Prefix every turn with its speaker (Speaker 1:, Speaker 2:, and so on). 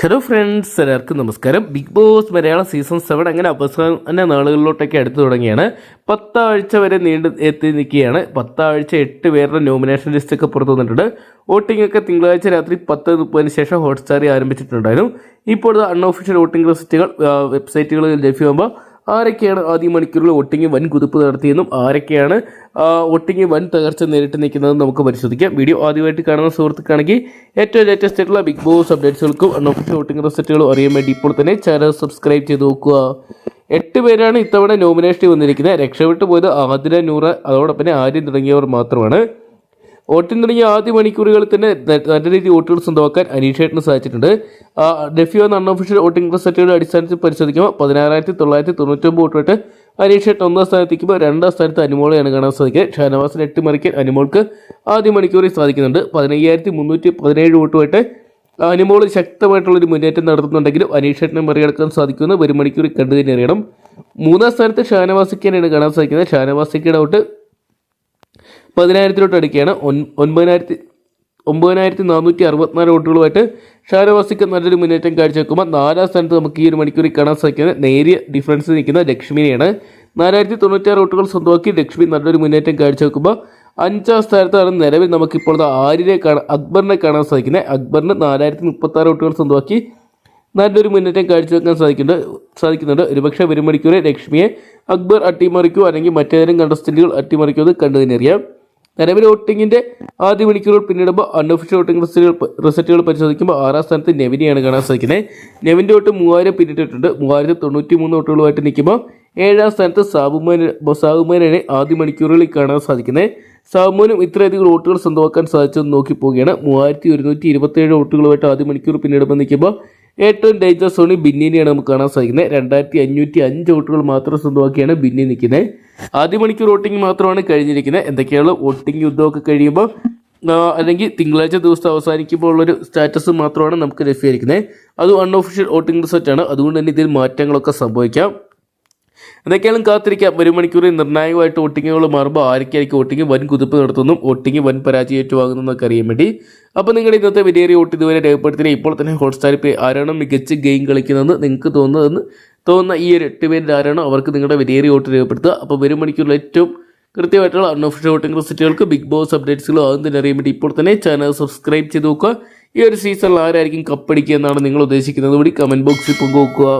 Speaker 1: Hello friends എല്ലാവർക്കും നമസ്കാരം. Bigg Boss Malayalam season seven അങ്ങനെ അവസാന നാളുകളിലോട്ടൊക്കെ അടുത്തു തുടങ്ങിയാണ്. പത്താഴ്ച വരെ നീണ്ടു എത്തി നിൽക്കുകയാണ്. പത്താഴ്ച എട്ട് പേരുടെ നോമിനേഷൻ ലിസ്റ്റൊക്കെ പുറത്തു വന്നിട്ടുണ്ട്. വോട്ടിംഗ് ഒക്കെ തിങ്കളാഴ്ച രാത്രി പത്ത് മുപ്പതിന് ശേഷം ഹോട്ട്സ്റ്റാറിൽ ആരംഭിച്ചിട്ടുണ്ടായിരുന്നു. ഇപ്പോൾ അൺഒഫീഷ്യൽ വോട്ടിംഗ് റിസൾട്ടുകൾ വെബ്സൈറ്റുകളിൽ ലഭ്യമാകുമ്പോൾ ആരൊക്കെയാണ് ആദ്യ മണിക്കൂറിൽ വോട്ടിംഗ് വൻ കുതിപ്പ് നടത്തിയെന്നും ആരൊക്കെയാണ് വോട്ടിംഗ് വൻ തകർച്ച നേരിട്ട് നിൽക്കുന്നതെന്ന് നമുക്ക് പരിശോധിക്കാം. വീഡിയോ ആദ്യമായിട്ട് കാണുന്ന സുഹൃത്തുക്കാണെങ്കിൽ ഏറ്റവും ലേറ്റസ്റ്റ് ആയിട്ടുള്ള ബിഗ് ബോസ് അപ്ഡേറ്റ്സുകൾക്കും അൺഒഫീഷ്യൽ വോട്ടിംഗ് റിസൾട്ടുകളും അറിയാൻ വേണ്ടി ഇപ്പോൾ തന്നെ ചാനൽ സബ്സ്ക്രൈബ് ചെയ്ത് നോക്കുക. എട്ട് പേരാണ് ഇത്തവണ നോമിനേഷൻ വന്നിരിക്കുന്നത്. രക്ഷപ്പെട്ടു പോയത് ആതിര നൂറ് അതോടൊപ്പം ആര്യം തുടങ്ങിയവർ മാത്രമാണ്. വോട്ടിംഗ് തുടങ്ങിയ ആദ്യ മണിക്കൂറുകളിൽ തന്നെ നല്ല രീതിയിൽ വോട്ടുകൾ സ്വന്തമാക്കാൻ അനീഷേട്ടിന് സാധിച്ചിട്ടുണ്ട്. ഡെഫിയോ എന്ന അൺഒഫീഷ്യൽ വോട്ടിംഗ് റിസൾട്ടുകളുടെ അടിസ്ഥാനത്തിൽ പരിശോധിക്കുമ്പോൾ പതിനാറായിരത്തി തൊള്ളായിരത്തി തൊണ്ണൂറ്റൊമ്പത് വോട്ടുമായിട്ട് അനീഷേട്ട് ഒന്നാം സ്ഥാനത്തേക്കുമ്പോൾ രണ്ടാം സ്ഥാനത്ത് അനുമോളെയാണ് കാണാൻ സാധിക്കുന്നത്. ഷാനവാസിന് എട്ട് മറിക്കാൻ അനുമോൾക്ക് ആദ്യ മണിക്കൂറിൽ സാധിക്കുന്നുണ്ട്. പതിനയ്യായിരത്തി മുന്നൂറ്റി പതിനേഴ് വോട്ടുമായിട്ട് അനുമോൾ ശക്തമായിട്ടുള്ളൊരു മുന്നേറ്റം നടത്തുന്നുണ്ടെങ്കിലും അനീഷേട്ടിനെ മറികടക്കാൻ സാധിക്കുമെന്ന് ഒരു മണിക്കൂറിൽ കണ്ടു തന്നെ അറിയണം. മൂന്നാം സ്ഥാനത്ത് ഷാനവാസിക്കാനാണ് കാണാൻ സാധിക്കുന്നത്. ഷാനവാസിക്കയുടെ ഔട്ട് പതിനായിരത്തിലോട്ട് അടുക്കുകയാണ്. ഒൻ- ഒൻപതിനായിരത്തി ഒമ്പതിനായിരത്തി നാനൂറ്റി അറുപത്തിനാല് വോട്ടുകളുമായിട്ട് ഷാരവാസിക്ക് നല്ലൊരു മുന്നേറ്റം കാഴ്ചവെക്കുമ്പോൾ നാലാം സ്ഥാനത്ത് നമുക്ക് ഈ ഒരു മണിക്കൂറിൽ കാണാൻ സാധിക്കുന്നത് നേരിയ ഡിഫറൻസ് നിൽക്കുന്ന ലക്ഷ്മിനെയാണ്. നാലായിരത്തി തൊണ്ണൂറ്റിയാറ് വോട്ടുകൾ സ്വന്തമാക്കി ലക്ഷ്മി നല്ലൊരു മുന്നേറ്റം കാഴ്ചവെക്കുമ്പോൾ അഞ്ചാം സ്ഥാനത്താണ് നിലവിൽ നമുക്കിപ്പോൾ ദാ ആര്യനെ കാണാൻ അക്ബറിനെ കാണാൻ സാധിക്കുന്നത്. അക്ബറിന് നാലായിരത്തി മുപ്പത്താറ് വോട്ടുകൾ സ്വന്തമാക്കി നല്ലൊരു മുന്നേറ്റം കാഴ്ചവെക്കാൻ സാധിക്കുന്നുണ്ട്. സാധിക്കുന്നുണ്ട്. ഒരുപക്ഷെ ഒരു മണിക്കൂറെ ലക്ഷ്മിയെ അക്ബർ അട്ടിമറിക്കോ അല്ലെങ്കിൽ മറ്റേതെങ്കിലും കണ്ടസ്റ്റൻഡുകൾ അട്ടിമറിക്കോ എന്ന് കണ്ടു തന്നെ അറിയാം നിലവിൽ വോട്ടിങ്ങിന്റെ ആദ്യ മണിക്കൂറുകൾ പിന്നിടുമ്പോൾ അൺഒഫീഷ്യൽ വോട്ടിംഗ് റിസൾട്ടുകൾ റിസൾട്ടുകൾ പരിശോധിക്കുമ്പോൾ ആറാം സ്ഥാനത്ത് നെവിനെയാണ് കാണാൻ സാധിക്കുന്നത്. നെവിന്റെ വോട്ട് മൂവായിരം പിന്നിട്ടിട്ടുണ്ട്. മൂവായിരത്തി തൊണ്ണൂറ്റി മൂന്ന് വോട്ടുകളുമായിട്ട് നിൽക്കുമ്പോൾ ഏഴാം സ്ഥാനത്ത് സാബുമാൻ സാബുമാനാണ് ആദ്യ മണിക്കൂറുകളിൽ കാണാൻ സാധിക്കുന്നത്. സാബുമാനും ഇത്രയധികം വോട്ടുകൾ സ്വന്തമാക്കാൻ സാധിച്ചെന്ന് നോക്കി പോവുകയാണ്. മൂവായിരത്തി ഒരുന്നൂറ്റി ഇരുപത്തേഴ് വോട്ടുകളുമായിട്ട് ആദ്യ മണിക്കൂർ പിന്നിടുമ്പോൾ നിൽക്കുമ്പോൾ ഏറ്റവും ഡേഞ്ചർ സോണി ബിന്നിനെയാണ് നമുക്ക് കാണാൻ സാധിക്കുന്നത്. രണ്ടായിരത്തി അഞ്ഞൂറ്റി അഞ്ച് വോട്ടുകൾ മാത്രം സ്വന്തമാക്കിയാണ് ബിന്നി നിൽക്കുന്നത്. ആദ്യ മണിക്കൂർ വോട്ടിംഗ് മാത്രമാണ് കഴിഞ്ഞിരിക്കുന്നത്. എന്തൊക്കെയാണ് വോട്ടിംഗ് യുദ്ധമൊക്കെ കഴിയുമ്പോൾ അല്ലെങ്കിൽ തിങ്കളാഴ്ച ദിവസം അവസാനിക്കുമ്പോൾ ഉള്ളൊരു സ്റ്റാറ്റസ് മാത്രമാണ് നമുക്ക് ലഭ്യമായിരിക്കുന്നത്. അത് അൺഒഫീഷ്യൽ വോട്ടിംഗ് റിസൾട്ട് ആണ്. അതുകൊണ്ട് തന്നെ ഇതിൽ മാറ്റങ്ങളൊക്കെ സംഭവിക്കാം. എന്തൊക്കെയാണ് കാത്തിരിക്കാം. ഒരു മണിക്കൂറിൽ നിർണായകമായിട്ട് വോട്ടിങ്ങുകൾ മാറുമ്പോൾ ആരൊക്കെയായിരിക്കും വോട്ടിംഗ്? വൻ കുതിപ്പ് നടത്തുന്നതും വോട്ടിംഗ് വൻ പരാജയം ഏറ്റുവാങ്ങുന്നതൊക്കെ അറിയാൻ വേണ്ടി. അപ്പോൾ നിങ്ങളുടെ ഇന്നത്തെ വലിയ വോട്ട് ഇതുവരെ രേഖപ്പെടുത്തിയ ഇപ്പോൾ തന്നെ ഹോട്ട്സ്റ്റാറിൽ ഇപ്പോൾ ആരാണ് മികച്ച ഗെയിം കളിക്കുന്നതെന്ന് നിങ്ങൾക്ക് തോന്നുന്നതെന്ന് തോന്നുന്ന ഈ ഒരു എട്ട് പേരിൽ ആരാണോ അവർക്ക് നിങ്ങളുടെ വിലയേറിയ വോട്ട് രേഖപ്പെടുത്തുക. അപ്പോൾ വരും മണിക്കൂറിൽ ഏറ്റവും കൃത്യമായിട്ടുള്ള അൺഒഫീഷ്യൽ വോട്ടിംഗ് റിസൾട്ടുകൾക്ക് ബിഗ് ബോസ് അപ്ഡേറ്റ്സുകളും അതും തന്നെ അറിയാൻ വേണ്ടി ഇപ്പോൾ തന്നെ ചാനൽ സബ്സ്ക്രൈബ് ചെയ്ത് നോക്കുക. ഈ ഒരു സീസണിൽ ആരായിരിക്കും കപ്പടിക്കുക എന്നാണ് നിങ്ങൾ ഉദ്ദേശിക്കുന്നത്. കൂടി കമന്റ് ബോക്സിൽ പങ്കുവെക്കുക.